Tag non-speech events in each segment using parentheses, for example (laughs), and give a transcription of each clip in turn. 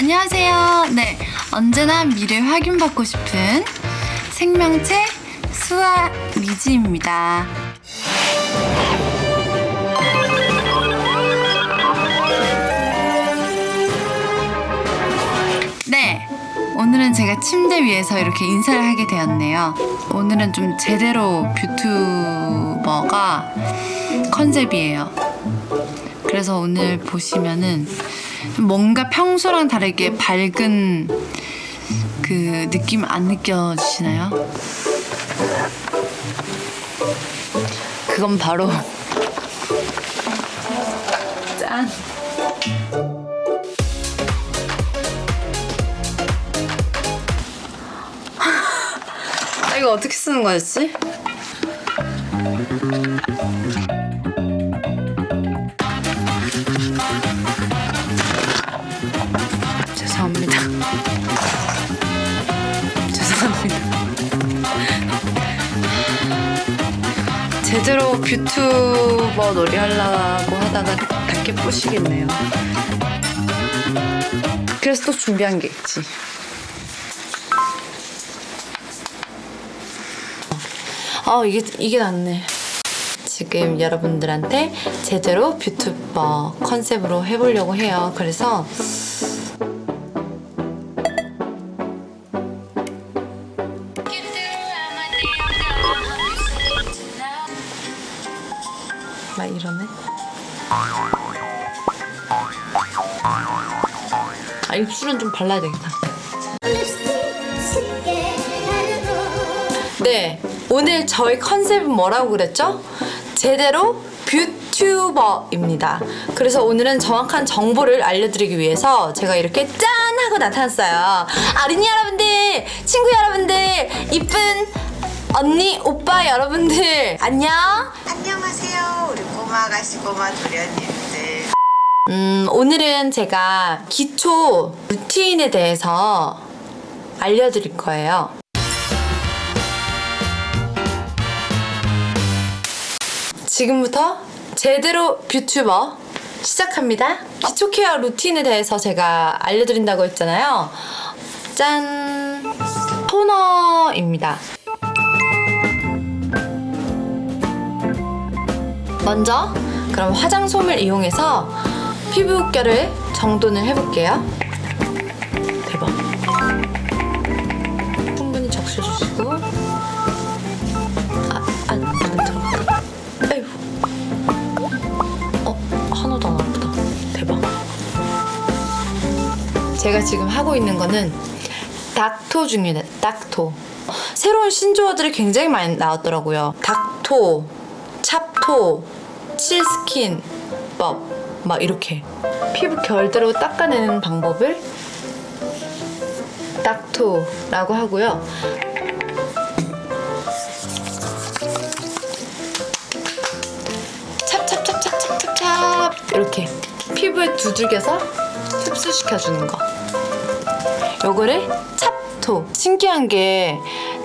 안녕하세요. 네, 언제나 미래 확인받고 싶은 생명체 수아 미지입니다. 네, 오늘은 제가 침대 위에서 이렇게 인사를 하게 되었네요. 오늘은 좀 제대로 뷰튜버가 컨셉이에요. 그래서 오늘 보시면은 뭔가 평소랑 다르게 밝은 그 느낌 안 느껴지시나요? 그건 바로 (laughs) 짠. 아, 이거 어떻게 쓰는 거였지? 제대로 뷰튜버 놀이 하려고 하다가 닿게 부시겠네요. 그래서 또 준비한 게 있지. 아 이게 이게 낫네. 지금 여러분들한테 제대로 뷰튜버 컨셉으로 해보려고 해요. 그래서 입술은 좀 발라야 되겠다. 네, 오늘 저희 컨셉은 뭐라고 그랬죠? 제대로 뷰튜버입니다. 그래서 오늘은 정확한 정보를 알려드리기 위해서 제가 이렇게 짠 하고 나타났어요. 어린이 여러분들, 친구 여러분들, 이쁜 언니, 오빠 여러분들, 안녕. 안녕하세요. 우리 꼬마 아가씨 꼬마 도련님들. 음, 오늘은 제가 기초 루틴에 대해서 알려드릴 거예요. 지금부터 제대로 뷰튜버 시작합니다. 기초 케어 루틴에 대해서 제가 알려드린다고 했잖아요. 짠! 토너입니다. 먼저 그럼 화장솜을 이용해서 피부결을 정돈을 해볼게요. 대박. 충분히 적셔주시고 아, 안, 안 들어가. 아이고. 어, 하나도 안 아프다. 대박. 제가 지금 하고 있는 거는 닥토 중이에요. 닥토. 새로운 신조어들이 굉장히 많이 나왔더라고요. 닥토, 찹토, 칠스킨법 막 이렇게 피부 결대로 닦아내는 방법을 닥토라고 하고요. 찹찹찹찹찹찹찹 이렇게 피부에 두들겨서 흡수시켜주는 거. 요거를 찹토. 신기한 게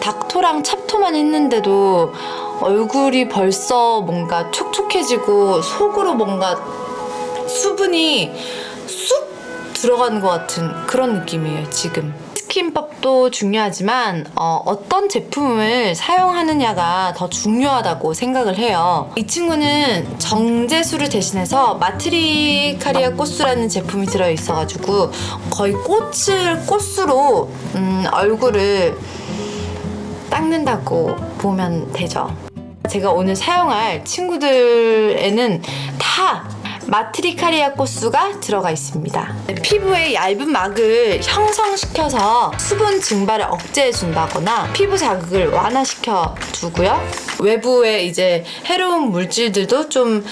닥토랑 찹토만 했는데도 얼굴이 벌써 뭔가 촉촉해지고 속으로 뭔가 수분이 쑥 들어가는 것 같은 그런 느낌이에요, 지금. 스킨법도 중요하지만 어, 떤 제품을 사용하느냐가 더 중요하다고 생각을 해요. 이 친구는 정제수를 대신해서 마트리카리아 꽃수라는 제품이 들어있어가지고 거의 꽃을 꽃수로 음, 얼굴을 닦는다고 보면 되죠. 제가 오늘 사용할 친구들에는 다 마트리카리아 꽃수가 들어가 있습니다. 피부에 얇은 막을 형성시켜서 수분 증발을 억제해 준다거나 피부 자극을 완화시켜 두고요. 외부에 이제 해로운 물질들도 좀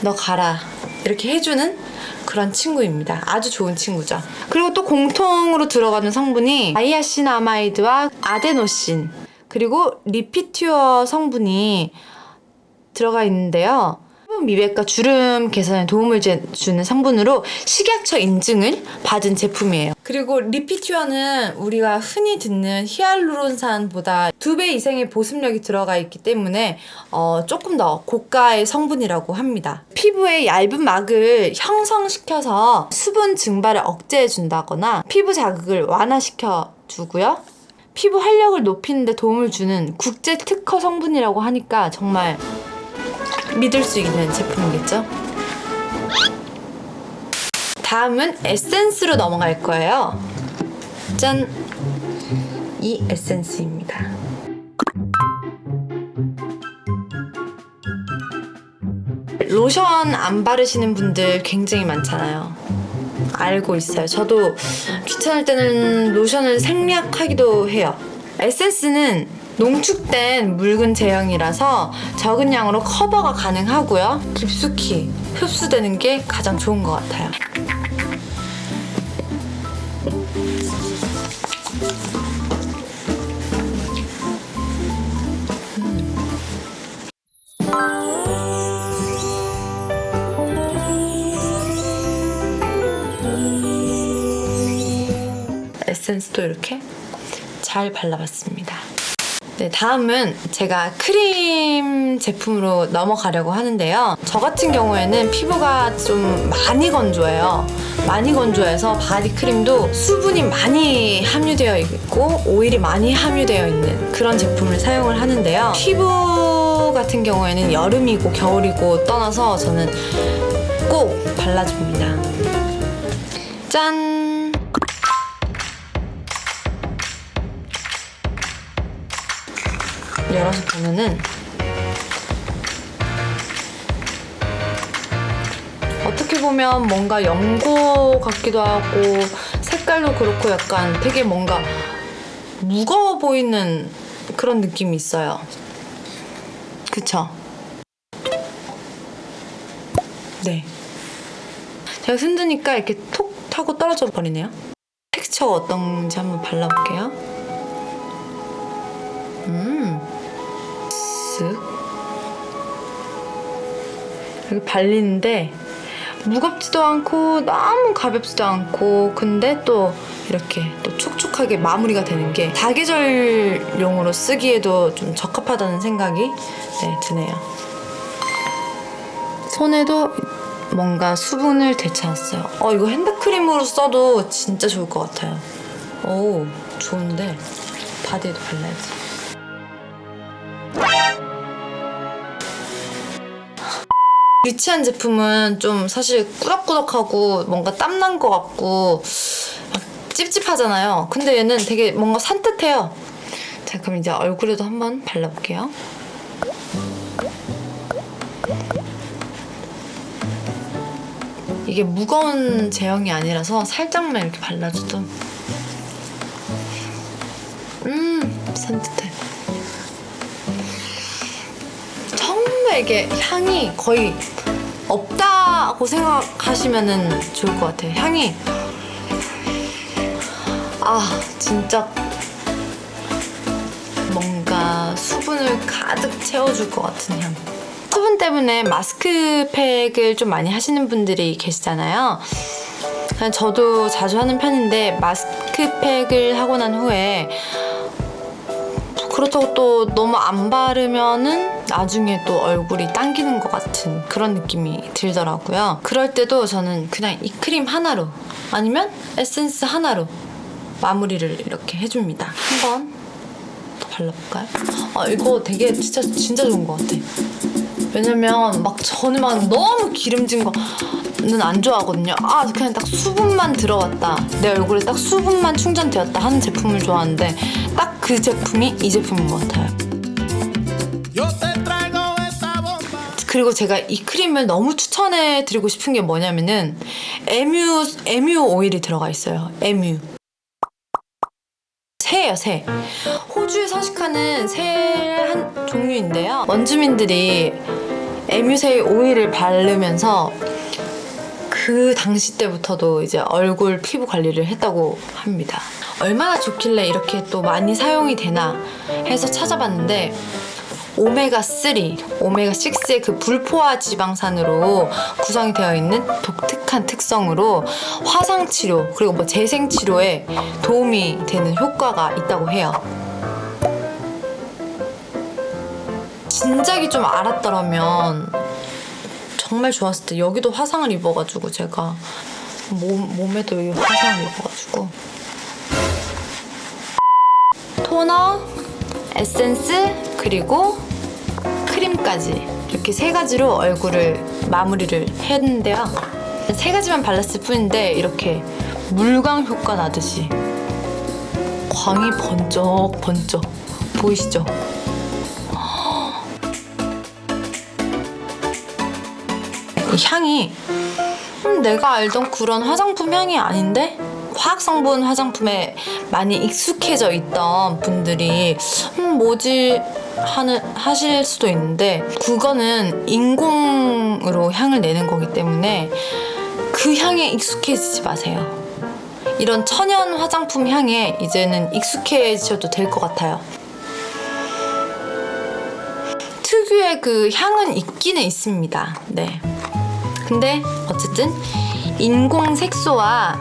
너 가라 이렇게 해주는 그런 친구입니다. 아주 좋은 친구죠. 그리고 또 공통으로 들어가는 성분이 아이아시나마이드와 아데노신 그리고 리피튜어 성분이 들어가 있는데요. 피부 미백과 주름 개선에 도움을 제- 주는 성분으로 식약처 인증을 받은 제품이에요. 그리고 리피튜어는 우리가 흔히 듣는 히알루론산보다 두 배 이상의 보습력이 들어가 있기 때문에 어, 조금 더 고가의 성분이라고 합니다. 피부의 얇은 막을 형성시켜서 수분 증발을 억제해 준다거나 피부 자극을 완화시켜 주고요. 피부 활력을 높이는 데 도움을 주는 국제 특허 성분이라고 하니까 정말 믿을 수 있는 제품이겠죠? 다음은 에센스로 넘어갈 거예요. 짠! 이 에센스입니다. 로션 안 바르시는 분들 굉장히 많잖아요. 알고 있어요. 저도 귀찮을 때는 로션을 생략하기도 해요. 에센스는 농축된 묽은 제형이라서 적은 양으로 커버가 가능하고요. 깊숙이 흡수되는 게 가장 좋은 것 같아요. 에센스도 이렇게 잘 발라봤습니다. 네, 다음은 제가 크림 제품으로 넘어가려고 하는데요. 저 같은 경우에는 피부가 좀 많이 건조해요. 많이 건조해서 바디 크림도 수분이 많이 함유되어 있고 오일이 많이 함유되어 있는 그런 제품을 사용을 하는데요. 피부 같은 경우에는 여름이고 겨울이고 떠나서 저는 꼭 발라줍니다. 짠! 열어서 보면은 어떻게 보면 뭔가 연고 같기도 하고 색깔도 그렇고 약간 되게 뭔가 무거워 보이는 그런 느낌이 있어요. 그쵸? 네. 제가 흔드니까 이렇게 톡 하고 떨어져 버리네요. 텍스처가 어떤지 한번 발라볼게요. 음. 쓱 이렇게 발리는데 무겁지도 않고 너무 가볍지도 않고 근데 또 이렇게 또 촉촉하게 마무리가 되는 게 사계절용으로 쓰기에도 좀 적합하다는 생각이 네, 드네요. 손에도 뭔가 수분을 되찾았어요. 어 이거 핸드크림으로 써도 진짜 좋을 것 같아요. 오 좋은데 바디에도 발라야지. 리치한 제품은 좀 사실 꾸덕꾸덕하고 뭔가 땀난 것 같고 막 찝찝하잖아요. 근데 얘는 되게 뭔가 산뜻해요. 자, 그럼 이제 얼굴에도 한번 발라볼게요. 이게 무거운 제형이 아니라서 살짝만 이렇게 발라줘도 음 산뜻해. 정말 이게 향이 거의 없다고 생각하시면 좋을 것 같아요. 향이 아 진짜 뭔가 수분을 가득 채워줄 것 같은 향. 수분 때문에 마스크팩을 좀 많이 하시는 분들이 계시잖아요. 저도 자주 하는 편인데 마스크팩을 하고 난 후에 그렇다고 또 너무 안 바르면은 나중에 또 얼굴이 당기는 것 같은 그런 느낌이 들더라고요. 그럴 때도 저는 그냥 이 크림 하나로 아니면 에센스 하나로 마무리를 이렇게 해줍니다. 한번 더 발라볼까요? 아 이거 되게 진짜 진짜 좋은 것 같아. 왜냐면 막 저는 막 너무 기름진 거는 안 좋아하거든요. 아 그냥 딱 수분만 들어갔다. 내 얼굴에 딱 수분만 충전되었다 하는 제품을 좋아하는데 딱 그 제품이 이 제품인 것 같아요. 그리고 제가 이 크림을 너무 추천해 드리고 싶은 게 뭐냐면은 에뮤 에뮤 오일이 들어가 있어요. 에뮤. 새예요, 새. 호주에 서식하는 새 한 종류인데요. 원주민들이 에뮤새 오일을 바르면서 그 당시 때부터도 이제 얼굴 피부 관리를 했다고 합니다. 얼마나 좋길래 이렇게 또 많이 사용이 되나 해서 찾아봤는데 오메가3, 오메가6의 그 불포화 지방산으로 구성이 되어 있는 독특한 특성으로 화상 치료 그리고 뭐 재생 치료에 도움이 되는 효과가 있다고 해요. 진작에 좀 알았더라면 정말 좋았을 때 여기도 화상을 입어가지고 제가 몸, 몸에도 이 화상을 입어가지고 토너, 에센스 그리고 크림까지 이렇게 세 가지로 얼굴을 마무리를 했는데요. 세 가지만 발랐을 뿐인데 이렇게 물광 효과 나듯이 광이 번쩍 번쩍 보이시죠? 이 향이 음, 내가 알던 그런 화장품 향이 아닌데 화학 성분 화장품에 많이 익숙해져 있던 분들이 음, 뭐지 하는 하실 수도 있는데 그거는 인공으로 향을 내는 거기 때문에 그 향에 익숙해지지 마세요. 이런 천연 화장품 향에 이제는 익숙해지셔도 될 것 같아요. 특유의 그 향은 있기는 있습니다. 네. 근데 어쨌든 인공 색소와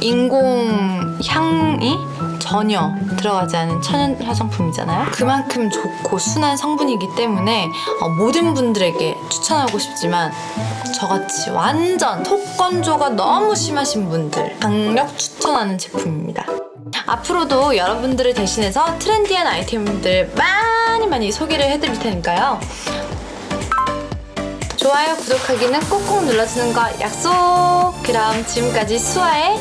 인공 향이 전혀 들어가지 않은 천연 화장품이잖아요. 그만큼 좋고 순한 성분이기 때문에 어, 모든 분들에게 추천하고 싶지만 저같이 완전 톡 건조가 너무 심하신 분들 강력 추천하는 제품입니다. 앞으로도 여러분들을 대신해서 트렌디한 아이템들 많이 많이 소개를 해드릴 테니까요. 좋아요, 구독하기는 꼭꼭 눌러주는 거 약속! 그럼 지금까지 수아의